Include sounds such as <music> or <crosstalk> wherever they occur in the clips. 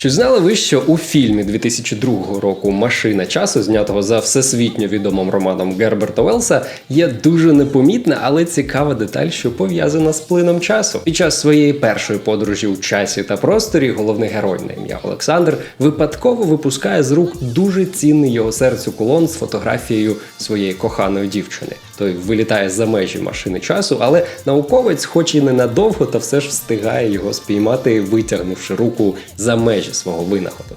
Чи знали ви, що у фільмі 2002 року Машина часу, знятого за всесвітньо відомим романом Герберта Велса, є дуже непомітна, але цікава деталь, що пов'язана з плином часу. Під час своєї першої подорожі у часі та просторі головний герой на ім'я Олександр випадково випускає з рук дуже цінний його серцю кулон з фотографією своєї коханої дівчини. Той вилітає за межі машини часу, але науковець, хоч і ненадовго, та все ж встигає його спіймати, витягнувши руку за межі свого винаходу.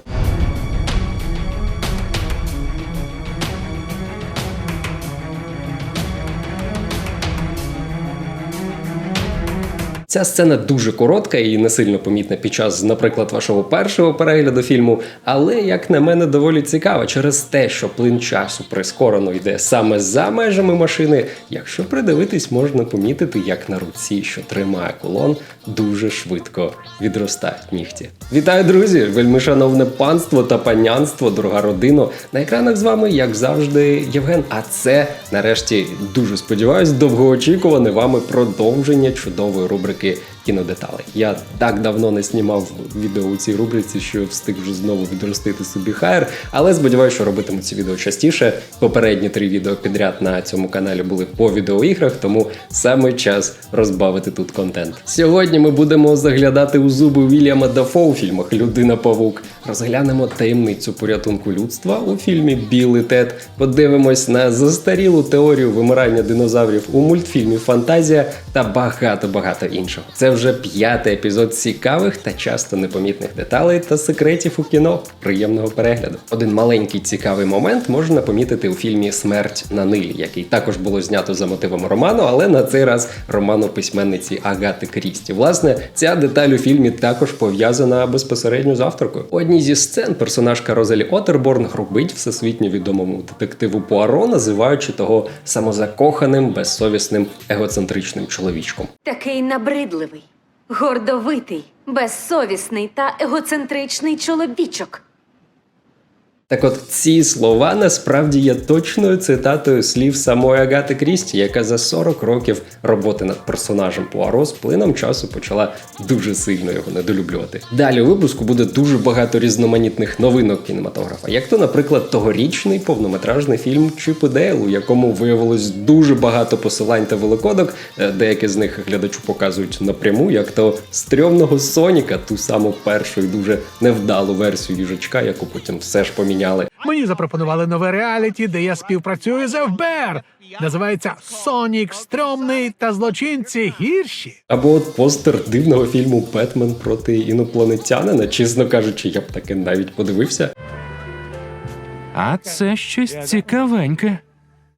Ця сцена дуже коротка і не сильно помітна під час, наприклад, вашого першого перегляду фільму, але, як на мене, доволі цікава через те, що плин часу прискорено йде саме за межами машини. Якщо придивитись, можна помітити, як на руці, що тримає кулон, дуже швидко відростають нігті. Вітаю, друзі! Вельми шановне панство та панянство, дорога родино. На екранах з вами, як завжди, Євген. А це нарешті дуже сподіваюсь, довгоочікуване вами продовження чудової рубрики таки кінодеталей. Я так давно не знімав відео у цій рубриці, що встиг вже знову відростити собі хайр. Але сподіваюся, що робитиму ці відео частіше. Попередні три відео підряд на цьому каналі були по відеоіграх, тому саме час розбавити тут контент. Сьогодні ми будемо заглядати у зуби Вільяма Дафо у фільмах Людина Павук. Розглянемо таємницю порятунку людства у фільмі Білий Тед. Подивимось на застарілу теорію вимирання динозаврів у мультфільмі Фантазія та багато багато іншого. Це вже п'ятий епізод цікавих та часто непомітних деталей та секретів у кіно. Приємного перегляду. Один маленький цікавий момент можна помітити у фільмі Смерть на Нилі, який також було знято за мотивом роману, але на цей раз роману письменниці Агати Крісті. Власне, ця деталь у фільмі також пов'язана безпосередньо з авторкою. У одній зі сцен персонажка Розалі Отерборн грубить всесвітньо відомому детективу Пуаро, називаючи того самозакоханим, безсовісним, егоцентричним чоловічком. Такий набридливий, гордовитий, безсовісний та егоцентричний чоловічок. Так от ці слова насправді є точною цитатою слів самої Агати Крісті, яка за 40 років роботи над персонажем Пуаро з плином часу почала дуже сильно його недолюблювати. Далі у випуску буде дуже багато різноманітних новинок кінематографа, як то, наприклад, тогорічний повнометражний фільм Чіп і Дейл, у якому виявилось дуже багато посилань та великодок. Е, Деякі з них глядачу показують напряму, як то стрьомного Соніка, ту саму першу і дуже невдалу версію їжачка, яку потім все ж поміняли. Мені запропонували нове реаліті, де я співпрацюю з ФБР. Називається Сонік Стрьомний та злочинці гірші. Або от постер дивного фільму Бетмен проти інопланетянина. Чесно кажучи, я б таки навіть подивився. А це щось цікавеньке.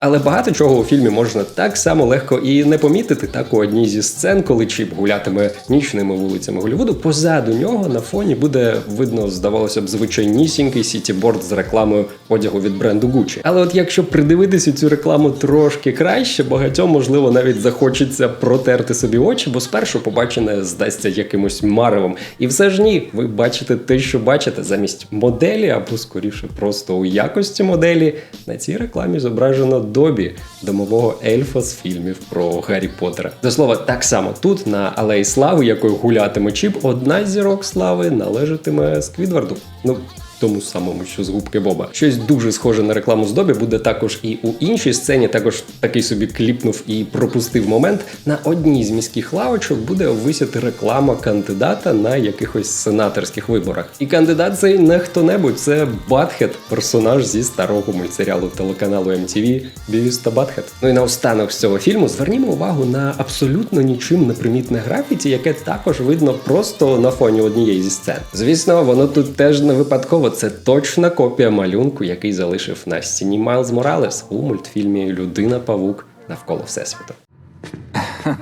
Але багато чого у фільмі можна так само легко і не помітити. Так у одній зі сцен, коли Чіп гулятиме нічними вулицями Голлівуду, позаду нього на фоні буде видно, здавалося б, звичайнісінький сітіборд з рекламою одягу від бренду Gucci. Але от якщо придивитися цю рекламу трошки краще, багатьом можливо навіть захочеться протерти собі очі, бо спершу побачене здасться якимось маревом. І все ж ні, ви бачите те, що бачите, замість моделі, або скоріше просто у якості моделі на цій рекламі зображено Добі, домового ельфа з фільмів про Гаррі Поттера. До слова, так само тут, на Алеї Слави, якою гулятиме Чіп, одна з зірок слави належатиме Сквідварду. Ну, тому самому, що з губки Боба. Щось дуже схоже на рекламу з Добі буде також і у іншій сцені. Також такий собі кліпнув і пропустив момент. На одній з міських лавочок буде висіти реклама кандидата на якихось сенаторських виборах. І кандидат цей не хто-небудь, це Батхет, персонаж зі старого мультсеріалу телеканалу MTV Бівіс та Батхет. Ну і наостанок з цього фільму звернімо увагу на абсолютно нічим не примітне графіті, яке також видно просто на фоні однієї зі сцен. Звісно, воно тут теж не випадково. Це точна копія малюнку, який залишив на стіні Майлз Моралес у мультфільмі Людина Павук навколо всесвіту. <laughs>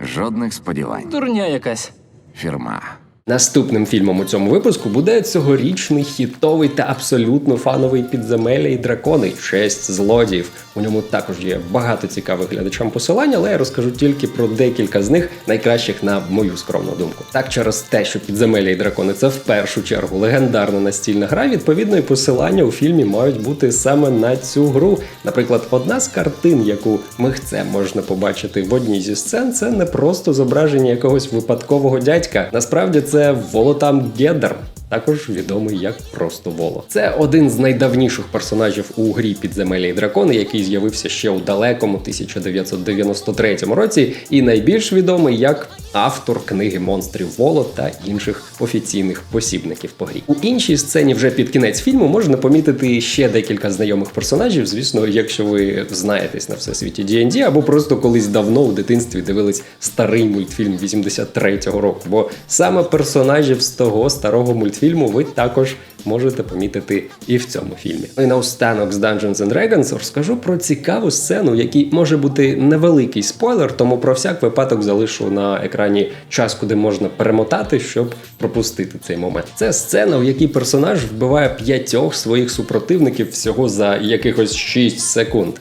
Жодних сподівань. Дурня якась. Фірма. Наступним фільмом у цьому випуску буде цьогорічний хітовий та абсолютно фановий підземелля і дракони Честь злодіїв. У ньому також є багато цікавих глядачам посилань, але я розкажу тільки про декілька з них, найкращих на мою скромну думку. Так, через те, що підземелля і дракони це в першу чергу легендарна настільна гра, відповідно і посилання у фільмі мають бути саме на цю гру. Наприклад, одна з картин, яку михцем можна побачити в одній зі сцен, це не просто зображення якогось випадкового дядька. Насправді це це Волотам Гедер. Також відомий як просто Воло. Це один з найдавніших персонажів у грі підземелі і дракони, який з'явився ще у далекому 1993 році, і найбільш відомий як автор книги монстрів Воло та інших офіційних посібників по грі. У іншій сцені, вже під кінець фільму, можна помітити ще декілька знайомих персонажів. Звісно, якщо ви знаєтесь на всесвіті D&D, або просто колись давно у дитинстві дивились старий мультфільм 83-го року. Бо саме персонажів з того старого мультфільму ви також можете помітити і в цьому фільмі. Ну і наостанок з Dungeons and Dragons розкажу про цікаву сцену, якій може бути невеликий спойлер, тому про всяк випадок залишу на екрані час, куди можна перемотати, щоб пропустити цей момент. Це сцена, в якій персонаж вбиває п'ятьох своїх супротивників всього за якихось 6 секунд.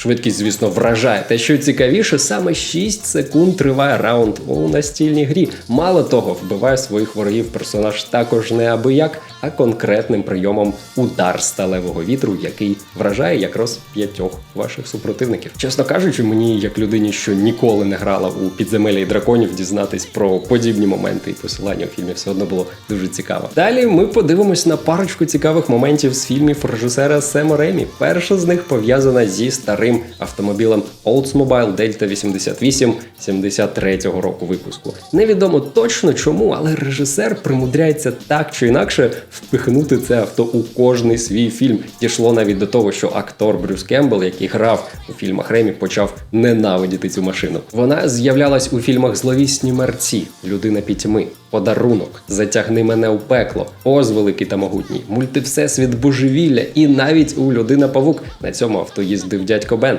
Швидкість, звісно, вражає. Те, що цікавіше, саме 6 секунд триває раунд у настільній грі. Мало того, вбиває своїх ворогів персонаж також не абияк, а конкретним прийомом удар сталевого вітру, який вражає якраз п'ятьох ваших супротивників. Чесно кажучи, мені, як людині, що ніколи не грала у підземелля і драконів, дізнатись про подібні моменти і посилання у фільмі все одно було дуже цікаво. Далі ми подивимось на парочку цікавих моментів з фільмів режисера Сема Ремі. Перша з них пов'язана зі старим автомобілем Oldsmobile Delta 88 73-го року випуску. Невідомо точно чому, але режисер примудряється так чи інакше впихнути це авто у кожний свій фільм. Дійшло навіть до того, що актор Брюс Кембл, який грав у фільмах Ремі, почав ненавидіти цю машину. Вона з'являлась у фільмах Зловісні мерці, Людина пітьми, Подарунок, Затягни мене у пекло, Оз великий та могутній, мультивсесвіт божевілля і навіть у Людина Павук на цьому авто їздив дядько Бен.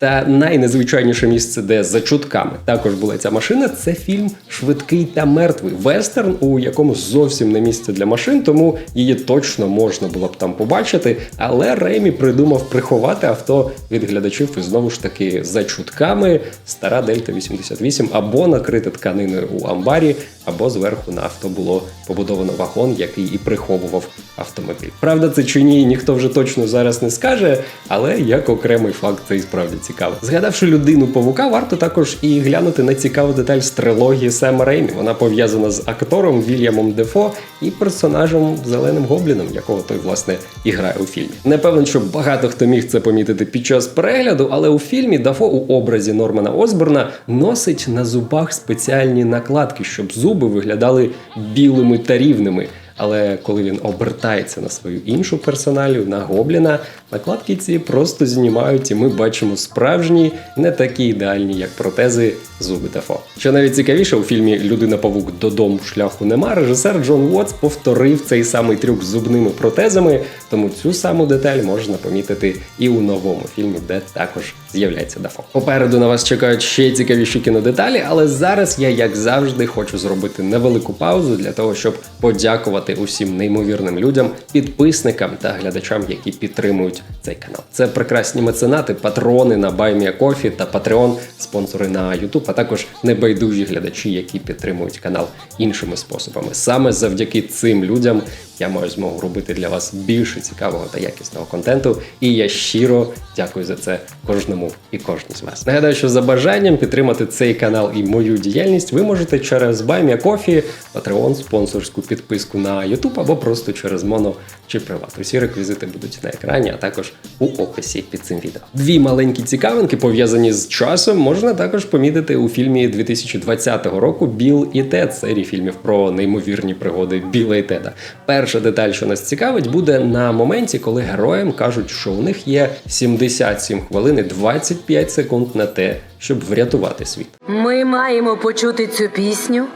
Та найнезвичайніше місце, де за чутками також була ця машина, це фільм Швидкий та мертвий вестерн, у якому зовсім не місце для машин, тому її точно можна було б там побачити. Але Ремі придумав приховати авто від глядачів і знову ж таки за чутками стара Дельта 88 або накрити тканиною у амбарі, або зверху на авто було побудовано вагон, який і приховував автомобіль. Правда, це чи ні, ніхто вже точно зараз не скаже, але як окремий факт це і справді цікаво. Згадавши людину павука, варто також і глянути на цікаву деталь з трилогії Сема Реймі. Вона пов'язана з актором Вільямом Дефо і персонажем Зеленим Гобліном, якого той власне і грає у фільмі. Не певен, що багато хто міг це помітити під час перегляду, але у фільмі Дафо у образі Нормана Осборна носить на зубах спеціальні накладки, щоб зуби виглядали білими та рівними. Але коли він обертається на свою іншу персоналію, на гобліна, накладки ці просто знімають, і ми бачимо справжні, не такі ідеальні, як протези зуби Дефо. Що навіть цікавіше, у фільмі Людина Павук додому шляху нема. Режисер Джон Уотс повторив цей самий трюк з зубними протезами, тому цю саму деталь можна помітити і у новому фільмі, де також з'являється Дафо. Попереду на вас чекають ще цікавіші кінодеталі, але зараз я, як завжди, хочу зробити невелику паузу для того, щоб подякувати усім неймовірним людям, підписникам та глядачам, які підтримують цей канал. Це прекрасні меценати, патрони на BuyMeACoffee та Patreon, спонсори на YouTube, а також небайдужі глядачі, які підтримують канал іншими способами. Саме завдяки цим людям я маю змогу робити для вас більше цікавого та якісного контенту. І я щиро дякую за це кожному і кожній з вас. Нагадаю, що за бажанням підтримати цей канал і мою діяльність ви можете через BuyMeACoffee, Patreon, спонсорську підписку на YouTube або просто через Моно чи Приват. Усі реквізити будуть на екрані, а також у описі під цим відео. Дві маленькі цікавинки пов'язані з часом можна також помітити у фільмі 2020 року Біл і Тед серії фільмів про неймовірні пригоди Біла і Теда. Перша деталь, що нас цікавить, буде на моменті, коли героям кажуть, що у них є 77 хвилин і 25 секунд на те, щоб врятувати світ. Ми маємо почути цю пісню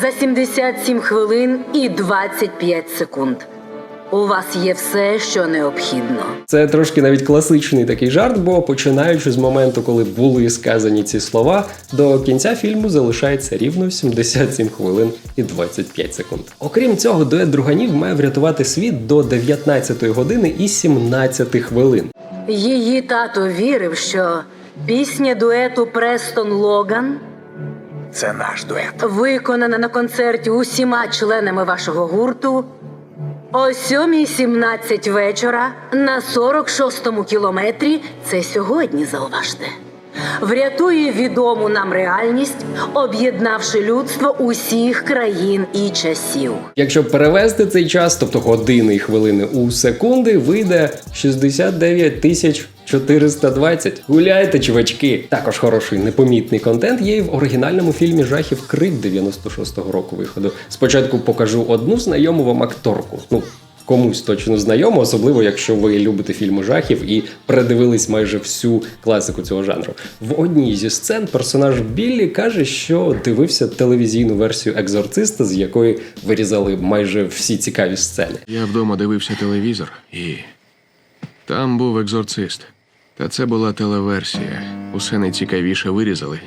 за 77 хвилин і 25 секунд. У вас є все, що необхідно. Це трошки навіть класичний такий жарт, бо починаючи з моменту, коли були сказані ці слова, до кінця фільму залишається рівно 77 хвилин і 25 секунд. Окрім цього, дует друганів має врятувати світ до 19 години і 17 хвилин. Її тато вірив, що пісня дуету Престон Логан Це наш дует. Виконана на концерті усіма членами вашого гурту о 7.17 вечора на 46-му кілометрі. Це сьогодні, зауважте. Врятує відому нам реальність, об'єднавши людство усіх країн і часів. Якщо перевести цей час, тобто години і хвилини у секунди, вийде 69 тисяч 420. Гуляйте, чувачки! Також хороший непомітний контент є і в оригінальному фільмі жахів Крик 96-го року виходу. Спочатку покажу одну знайому вам акторку. Ну, комусь точно знайому, особливо якщо ви любите фільми жахів і передивились майже всю класику цього жанру. В одній зі сцен персонаж Біллі каже, що дивився телевізійну версію екзорциста, з якої вирізали майже всі цікаві сцени. Я вдома дивився телевізор, і там був екзорцист. Та це була телеверсія. Усе найцікавіше вирізали.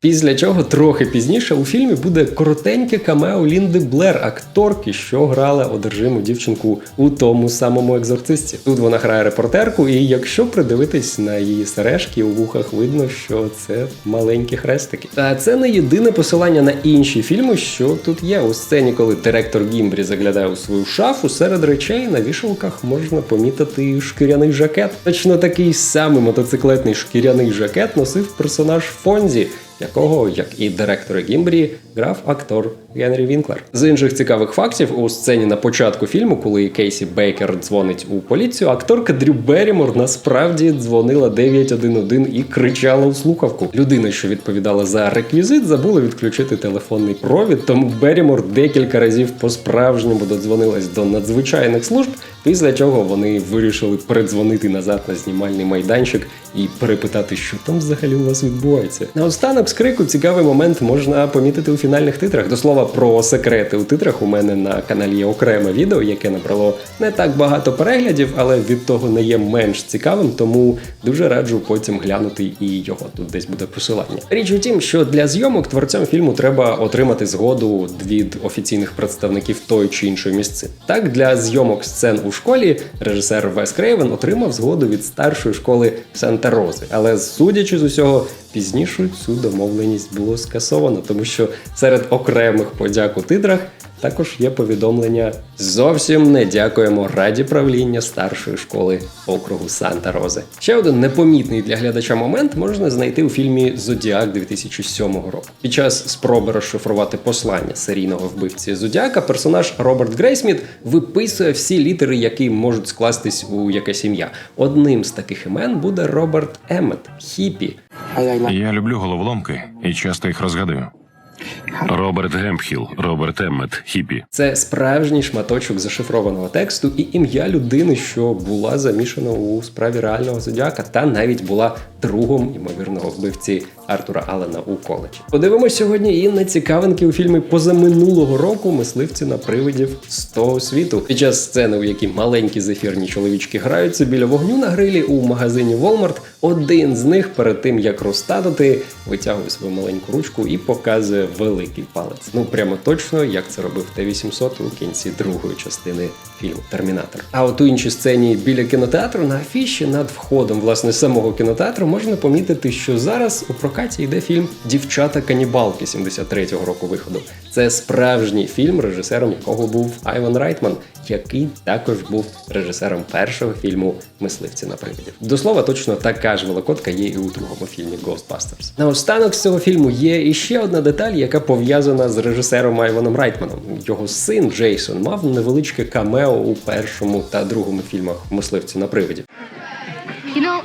Після чого трохи пізніше у фільмі буде коротеньке камео Лінди Блер, акторки, що грала одержиму дівчинку у тому самому екзорцисті. Тут вона грає репортерку, і якщо придивитись на її сережки у вухах, видно, що це маленькі хрестики. Та це не єдине посилання на інші фільми, що тут є. У сцені, коли директор Гімбрі заглядає у свою шафу, серед речей на вішалках можна помітити шкіряний жакет. Точно такий самий мотоциклетний шкіряний жакет носив персонаж Фонзі якого, як і директор Гімбрі, грав актор Генрі Вінклер. З інших цікавих фактів у сцені на початку фільму, коли Кейсі Бейкер дзвонить у поліцію, акторка Дрю Беррімор насправді дзвонила 911 і кричала у слухавку. Людина, що відповідала за реквізит, забула відключити телефонний провід, тому Беррімор декілька разів по-справжньому додзвонилась до надзвичайних служб. Після чого вони вирішили передзвонити назад на знімальний майданчик і перепитати, що там взагалі у вас відбувається. Наостанок з крику цікавий момент можна помітити у фінальних титрах. До слова про секрети у титрах у мене на каналі є окреме відео, яке набрало не так багато переглядів, але від того не є менш цікавим, тому дуже раджу потім глянути і його. Тут десь буде посилання. Річ у тім, що для зйомок творцям фільму треба отримати згоду від офіційних представників тої чи іншої місцини. Так, для зйомок сцен у школі режисер Вес Крейвен отримав згоду від старшої школи Санта Рози. Але судячи з усього, пізніше цю домовленість було скасовано, тому що серед окремих подяк у титрах також є повідомлення зовсім не дякуємо раді правління старшої школи округу Санта Рози. Ще один непомітний для глядача момент можна знайти у фільмі Зодіак 2007 року. Під час спроби розшифрувати послання серійного вбивці Зодіака персонаж Роберт Грейсміт виписує всі літери, які можуть скластись у якесь ім'я. Одним з таких імен буде Роберт Еммет, хіпі. Я люблю головоломки і часто їх розгадую. Роберт Гемпхіл, Роберт Еммет, Хіпі. Це справжній шматочок зашифрованого тексту і ім'я людини, що була замішана у справі реального зодіака, та навіть була другом ймовірного вбивці Артура Аллена у коледжі. Подивимось сьогодні і на цікавинки у фільмі позаминулого року мисливці на привидів з того світу. Під час сцени, у якій маленькі зефірні чоловічки граються біля вогню на грилі у магазині Walmart, один з них перед тим як розтатити, витягує свою маленьку ручку і показує великий палець. Ну прямо точно, як це робив Т-800 у кінці другої частини фільму Термінатор. А от у іншій сцені біля кінотеатру на афіші над входом власне самого кінотеатру можна помітити, що зараз у прокаті йде фільм Дівчата канібалки 73-го року виходу. Це справжній фільм, режисером якого був Айван Райтман, який також був режисером першого фільму Мисливці на привидів. До слова, точно така ж великодка є і у другому фільмі Ghostbusters. Наостанок з цього фільму є іще одна деталь, яка пов'язана з режисером Айваном Райтманом. Його син Джейсон мав невеличке камео у першому та другому фільмах Мисливці на привиді.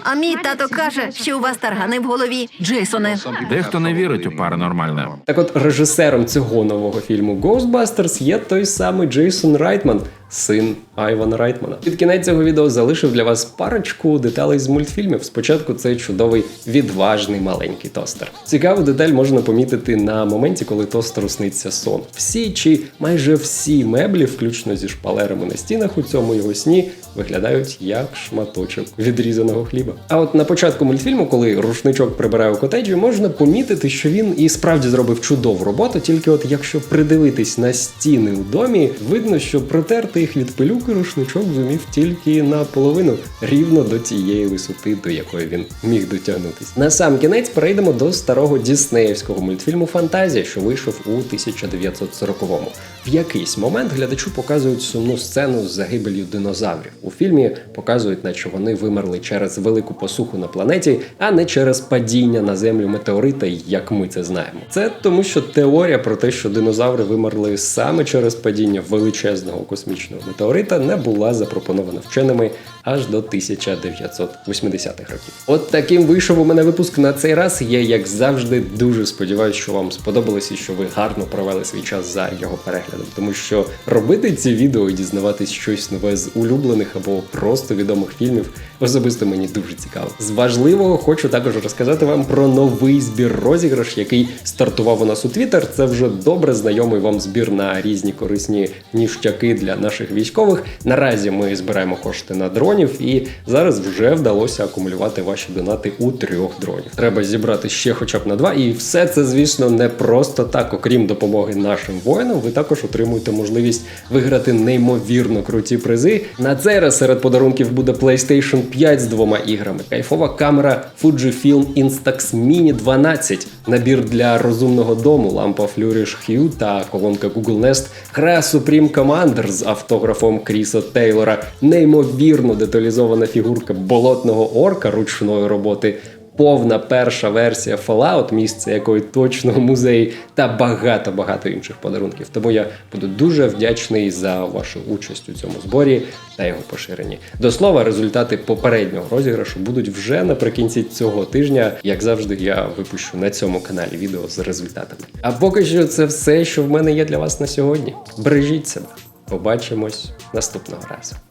А мій тато каже, що у вас таргани в голові, Джейсоне. Дехто не вірить у паранормальне. Так от режисером цього нового фільму Ghostbusters є той самий Джейсон Райтман, син Айвана Райтмана. Під кінець цього відео залишив для вас парочку деталей з мультфільмів. Спочатку цей чудовий відважний маленький тостер. Цікаву деталь можна помітити на моменті, коли тостеру сниться сон. Всі чи майже всі меблі, включно зі шпалерами на стінах у цьому його сні, виглядають як шматочок відрізаного хліба. А от на початку мультфільму, коли рушничок прибирає у котеджі, можна помітити, що він і справді зробив чудову роботу. Тільки от якщо придивитись на стіни у домі, видно, що протертий їх від пилюки рушничок зумів тільки наполовину, рівно до тієї висоти, до якої він міг дотягнутись. На сам кінець перейдемо до старого діснеївського мультфільму Фантазія, що вийшов у 1940-му. В якийсь момент глядачу показують сумну сцену з загибелью динозаврів. У фільмі показують, наче вони вимерли через велику посуху на планеті, а не через падіння на землю метеорита, як ми це знаємо. Це тому, що теорія про те, що динозаври вимерли саме через падіння величезного космічного метеорита, не була запропонована вченими аж до 1980-х років. От таким вийшов у мене випуск на цей раз. Я, як завжди, дуже сподіваюся, що вам сподобалось і що ви гарно провели свій час за його переглядом, тому що робити ці відео і дізнаватись щось нове з улюблених або просто відомих фільмів особисто мені дуже цікаво. З важливого хочу також розказати вам про новий збір розіграш, який стартував у нас у Твіттер. Це вже добре знайомий вам збір на різні корисні ніштяки для наших військових. Наразі ми збираємо кошти на дронів, і зараз вже вдалося акумулювати ваші донати у трьох дронів. Треба зібрати ще хоча б на два, і все це, звісно, не просто так. Окрім допомоги нашим воїнам, ви також отримуєте можливість виграти неймовірно круті призи. На цей раз серед подарунків буде PlayStation 5 з двома іграми, кайфова камера Fujifilm Instax Mini 12, набір для розумного дому, лампа Flourish Hue та колонка Google Nest, гра Supreme Commander з автографом Кріса Тейлора, неймовірно деталізована фігурка болотного орка ручної роботи. Повна перша версія Fallout, місце якої точно музей, та багато-багато інших подарунків. Тому я буду дуже вдячний за вашу участь у цьому зборі та його поширенні. До слова, результати попереднього розіграшу будуть вже наприкінці цього тижня. Як завжди, я випущу на цьому каналі відео з результатами. А поки що це все, що в мене є для вас на сьогодні. Бережіть себе. Побачимось наступного разу.